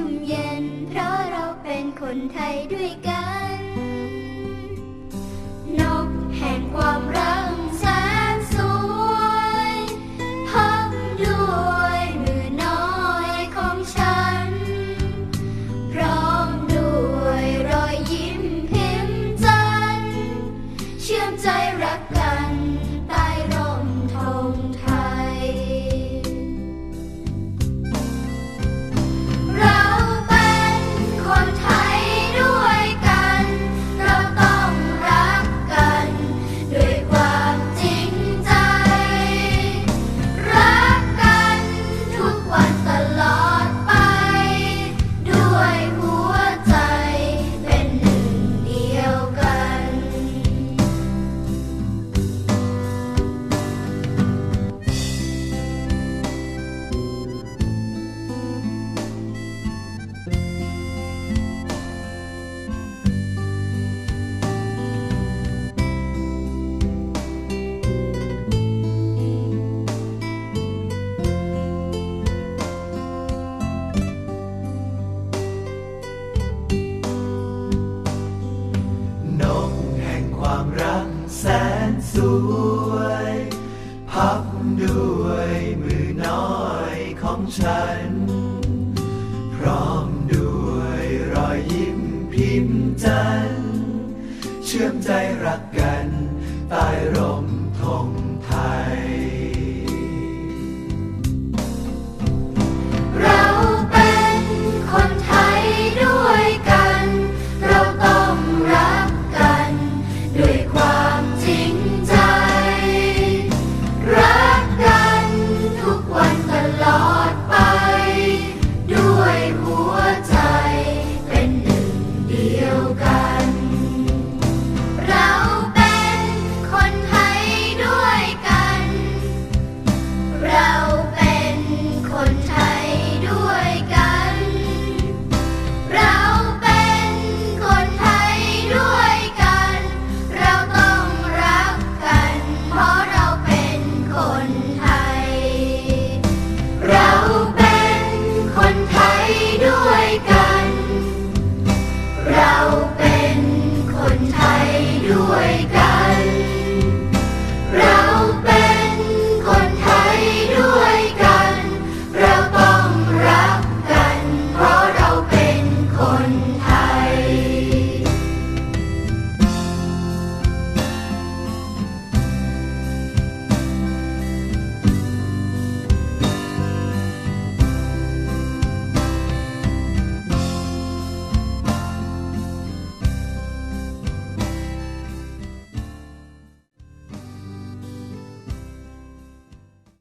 ชุ่มเย็น เพราะเราเป็นคนไทยด้วยกัน วย พับด้วยมือน้อยของฉัน พร้อมด้วยรอยยิ้มพิมพ์จัน เชื่อมใจรักกันใต้ร่มธง